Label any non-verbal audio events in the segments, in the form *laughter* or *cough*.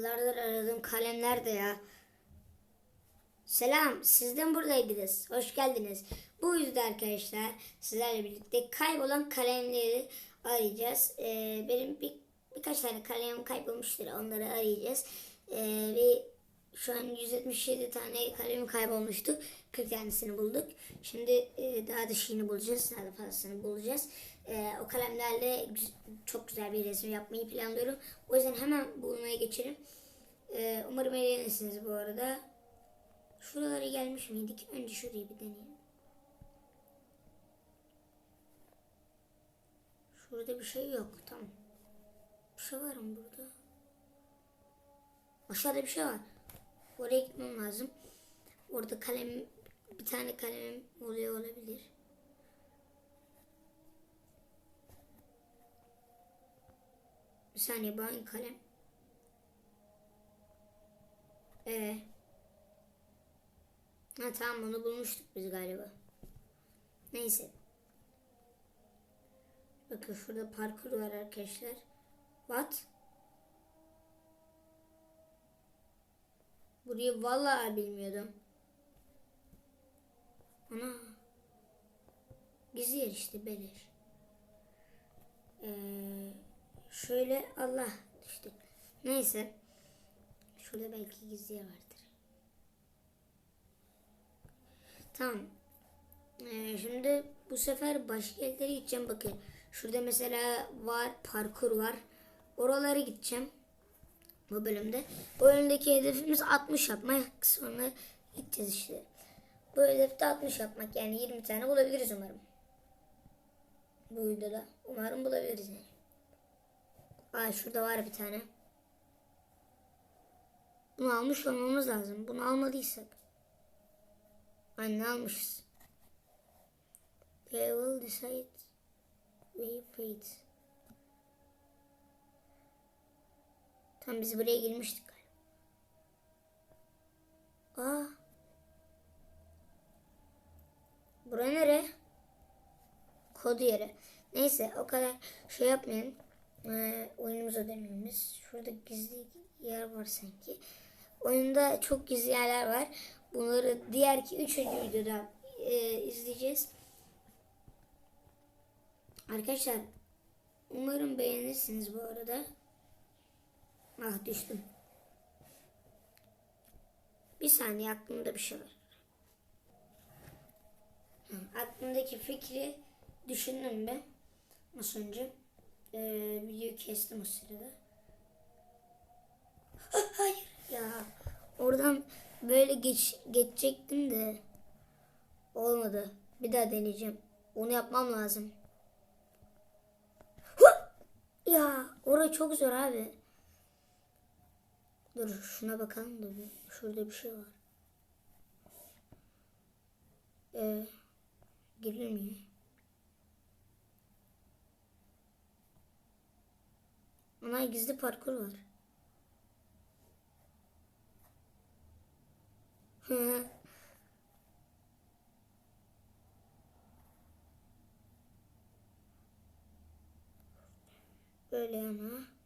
Yıllardır aradığım kalem nerede ya? Selam, sizden buradaydınız. Hoş geldiniz. Bu yüzden arkadaşlar sizlerle birlikte kaybolan kalemleri arayacağız. Ee, benim bir, birkaç tane kalemim kaybolmuştur. Onları arayacağız. Ee, ve şu an 177 tane kalemim kaybolmuştu. 40 tanesini bulduk. Şimdi e, daha da şeyini bulacağız. Daha da fazlasını bulacağız. Ee, o kalemlerle çok güzel bir resim yapmayı planlıyorum. O yüzden hemen bulmaya geçelim. Ee, umarım eğlenirsiniz bu arada. Şuralara gelmiş miydik? Önce şurayı bir deneyelim. Şurada bir şey yok. Tamam. Bir şey var mı burada? Aşağıda bir şey var. Oraya gitmem lazım. Orada kalem bir tane kalemim oluyor olabilir. Bir saniye hangi kalem? Ee. Ha tamam bunu bulmuştuk biz galiba. Neyse. Bakın şurada parkur var arkadaşlar. What? Burayı vallahi bilmiyordum. Ana. Gizli yer işte beleş. Ee, şöyle Allah düştü. Neyse. Şurada belki gizli yer vardır. Tamam. Ee, şimdi bu sefer başka yerlere gideceğim. Bakın şurada mesela var parkur var. Oralara gideceğim. Bu bölümde. Bu bölümdeki hedefimiz 60 yapmak. Sonra gideceğiz işte. Bu hedefte 60 yapmak. Yani 20 tane bulabiliriz umarım. Bu videoda. Umarım bulabiliriz yani. Aa şurada var bir tane. Bunu almış olmamız lazım. Bunu almadıysak. Anne almışız. They will decide waypoint. Tam biz buraya girmiştik galiba. Aa. Bura nere? Kodu yeri. Neyse o kadar şey yapmayalım. Ee, oyunumuza dönelim biz. Şurada gizli yer var sanki. Oyunda çok gizli yerler var. Bunları diğer ki üçüncü videoda e, izleyeceğiz. Arkadaşlar umarım beğenirsiniz bu arada. Ah düştüm. Bir saniye aklımda bir şey var. Aklımdaki fikri düşündüm ben. Az önce e, videoyu kestim o sırada. Ah, Hayır ya. Oradan böyle geç, geçecektim de olmadı. Bir daha deneyeceğim. Onu yapmam lazım. Ya orası çok zor abi. Dur şuna bakalım da bir. Şurada bir şey var. Ee, girilmiyor. Ana gizli parkur var. Böyle ama.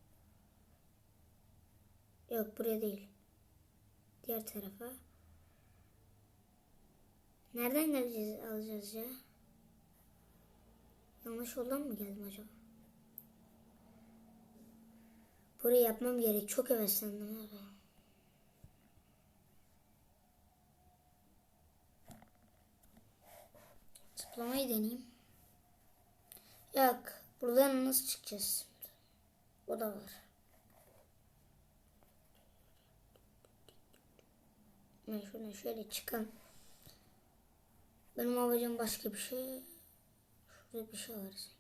Yok buraya değil. Diğer tarafa. Nereden geleceğiz alacağız ya? Yanlış yoldan mı geldim acaba? Burayı yapmam gerek. Çok heveslendim abi. Zıplamayı deneyeyim. Yok. Buradan nasıl çıkacağız? O da var. Ben şuradan şöyle çıkan. Benim amacım başka bir şey. Şurada bir şey var sanki.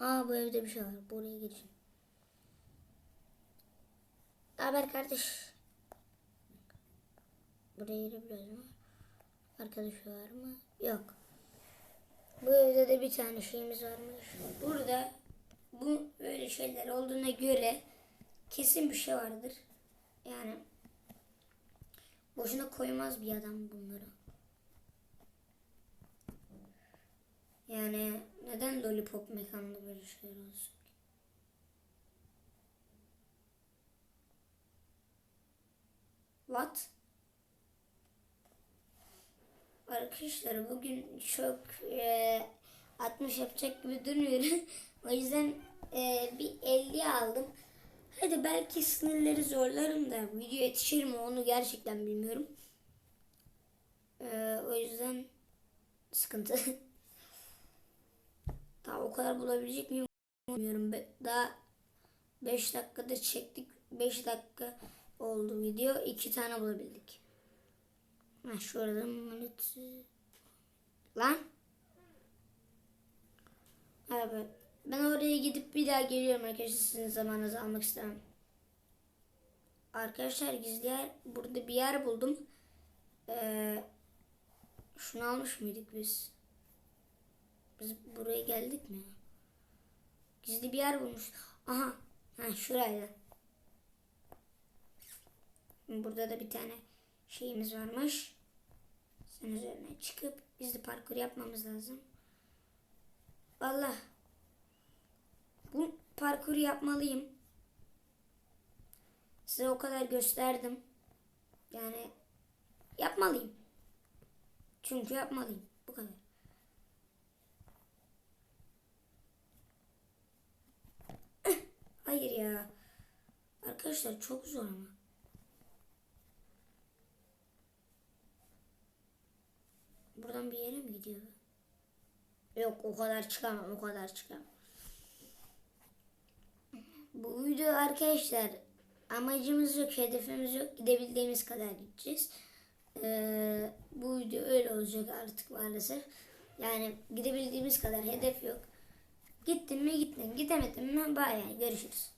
Aa bu evde bir şey var. Buraya gireceğim. Haber kardeş. Buraya girebiliyoruz mu? Arkadaş var mı? Yok. Bu evde de bir tane şeyimiz varmış. Burada bu böyle şeyler olduğuna göre Kesin bir şey vardır. Yani boşuna koymaz bir adam bunları. Yani neden Lollipop mekanında böyle şeyler olsun? What? Arkadaşlar bugün çok e, 60 yapacak gibi durmuyorum. *laughs* o yüzden e, bir 50 aldım. Hadi belki sınırları zorlarım da video yetişir mi onu gerçekten bilmiyorum. E, o yüzden sıkıntı. *laughs* Daha o kadar bulabilecek miyim bilmiyorum. Daha 5 dakikada çektik. 5 dakika oldu video. 2 tane bulabildik. Ha şurada multi... Lan. Abi ben oraya gidip bir daha geliyorum arkadaşlar. Sizin zamanınızı almak istemem. Arkadaşlar gizli yer burada bir yer buldum. Ee, şunu almış mıydık biz? Biz buraya geldik mi? Gizli bir yer bulmuş. Aha. Ha şuraydı. Burada da bir tane şeyimiz varmış. Sen üzerine çıkıp gizli parkur yapmamız lazım. Valla. Bu parkuru yapmalıyım. Size o kadar gösterdim. Yani yapmalıyım. Çünkü yapmalıyım. Bu kadar. *laughs* Hayır ya. Arkadaşlar çok zor ama. Buradan bir yere mi gidiyor? Yok o kadar çıkamam o kadar çıkamam. Bu video arkadaşlar amacımız yok hedefimiz yok gidebildiğimiz kadar gideceğiz. Ee, bu video öyle olacak artık maalesef. Yani gidebildiğimiz kadar hedef yok. Gittin mi gittin gidemedin mi bay görüşürüz.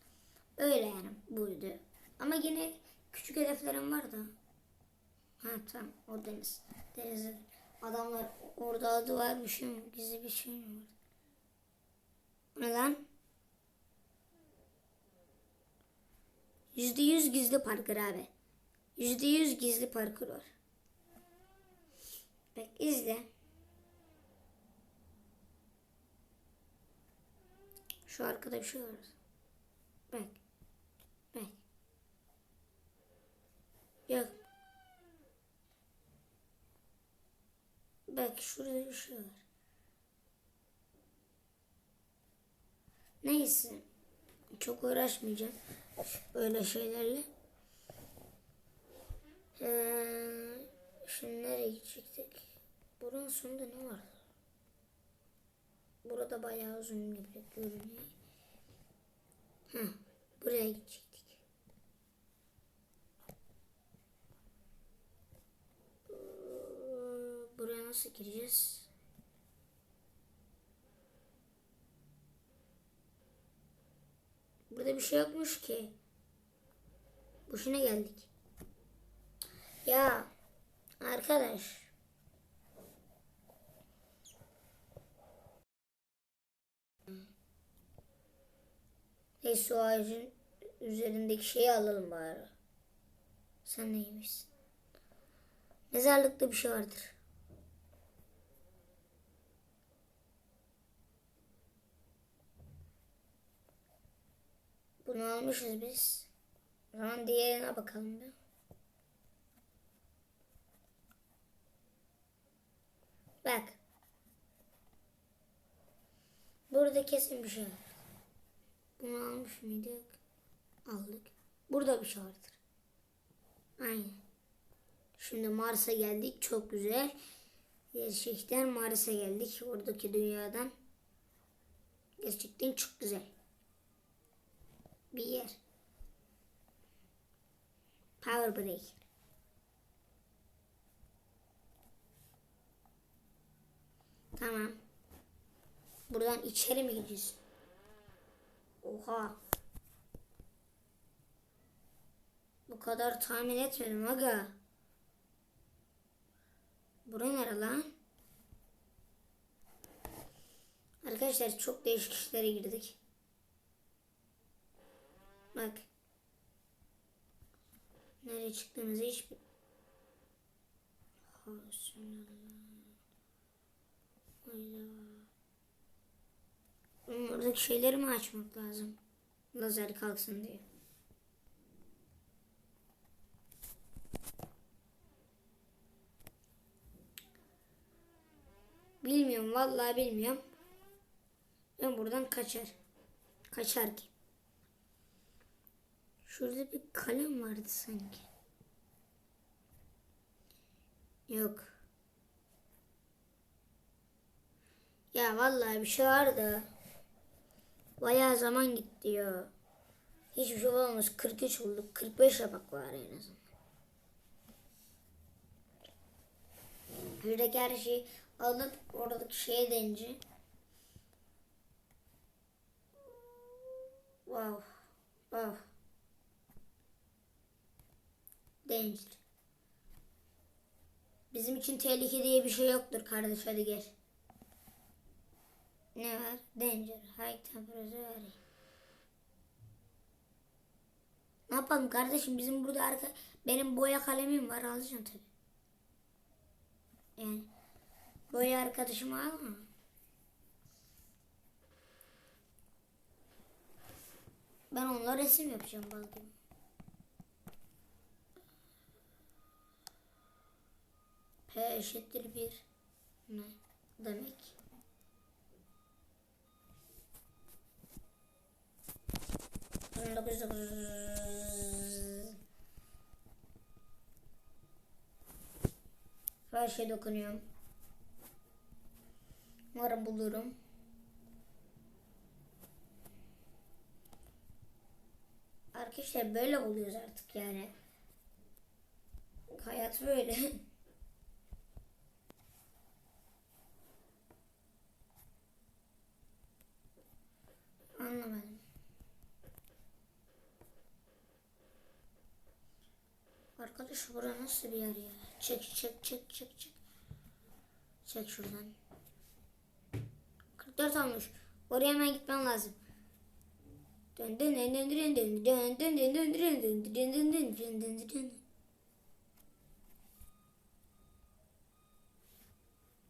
Öyle yani bu video. Ama yine küçük hedeflerim var da. Ha tamam o deniz. Denizde adamlar orada adı var bir mi? Gizli bir şey mi var? Ne lan? Yüzde yüz gizli parkur abi. Yüzde yüz gizli parkur var. Bak izle. Şu arkada bir şey var. Bak. Bak. Yok. Bak şurada bir şey var. Neyse. Çok uğraşmayacağım. Öyle şeylerle. Ee, şimdi nereye gidecektik? Buranın sonunda ne var? Burada bayağı uzun gibi görünüyor. Heh, buraya gidecektik. Ee, Buraya nasıl gireceğiz? Burada bir şey yokmuş ki. Boşuna geldik. Ya arkadaş. Neyse o ağacın üzerindeki şeyi alalım bari. Sen neymişsin? Mezarlıkta bir şey vardır. Bunu almışız biz. O zaman diğerine bakalım bir. Bak. Burada kesin bir şey var. Bunu almış mıydık? Aldık. Burada bir şey vardır. Aynen. Şimdi Mars'a geldik. Çok güzel. Gerçekten Mars'a geldik. Oradaki dünyadan. Gerçekten çok güzel. Bir. Power break. Tamam. Buradan içeri mi gideceğiz? Oha. Bu kadar tahmin etmedim aga. Bura nere lan? Arkadaşlar çok değişik işlere girdik. Bak. Nereye çıktığımızı hiç... Olsun. Hayda. Oradaki şeyleri mi açmak lazım? Lazer kalksın diye. Bilmiyorum vallahi bilmiyorum. Ben buradan kaçar. Kaçar ki. Şurada bir kalem vardı sanki. Yok. Ya vallahi bir şey vardı. Bayağı zaman gitti ya. Hiçbir şey olmamış. 43 olduk. 45 yapak var en azından. Şuradaki her şeyi alıp oradaki şeye denince. Wow. Wow. Danger. Bizim için tehlike diye bir şey yoktur kardeş hadi gel. Ne var? Danger. High temperature vary. Ne yapalım kardeşim bizim burada arka benim boya kalemim var alacağım tabi. Yani boya arkadaşımı alma. Ben onunla resim yapacağım bakalım. P eşittir bir ne demek? Her şey dokunuyorum. Umarım bulurum. Arkadaşlar böyle oluyoruz artık yani. Hayat böyle. *laughs* Anlamadım. Arkadaş bura nasıl bir yer ya? Çek çek çek çek çek. Çek şuradan. 44 olmuş. Oraya hemen gitmem lazım. Dön dön dön dön dön dön dön dön dön dön dön dön dön dön dön dön dön dön.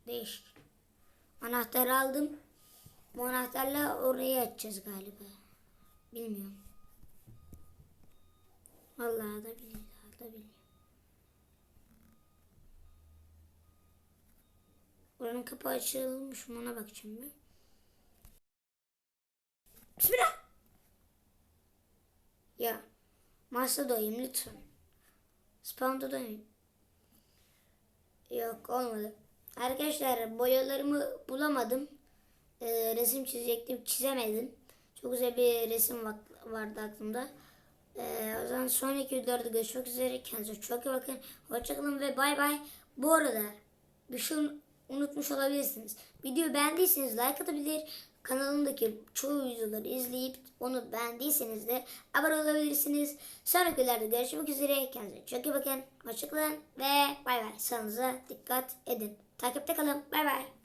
Değişik. Anahtarı aldım. Bu anahtarla orayı açacağız galiba. Bilmiyorum. Vallahi da billahi da bilmiyorum. Buranın kapağı açılmış mı ona bakacağım bir. Bismillah. Ya. Mars'ta doyayım lütfen. Spawn'da doyayım. Yok olmadı. Arkadaşlar boyalarımı bulamadım. Ee, resim çizecektim çizemedim. Çok güzel bir resim vardı aklımda. Ee, o zaman sonraki videoda görüşmek üzere. Kendinize çok iyi bakın. Hoşçakalın ve bay bay. Bu arada bir şey unutmuş olabilirsiniz. Videoyu beğendiyseniz like atabilir. Kanalımdaki çoğu videoları izleyip onu beğendiyseniz de abone olabilirsiniz. Sonraki videolarda görüşmek üzere. Kendinize çok iyi bakın. Hoşçakalın ve bay bay. Sağlığınıza dikkat edin. Takipte kalın. Bay bay.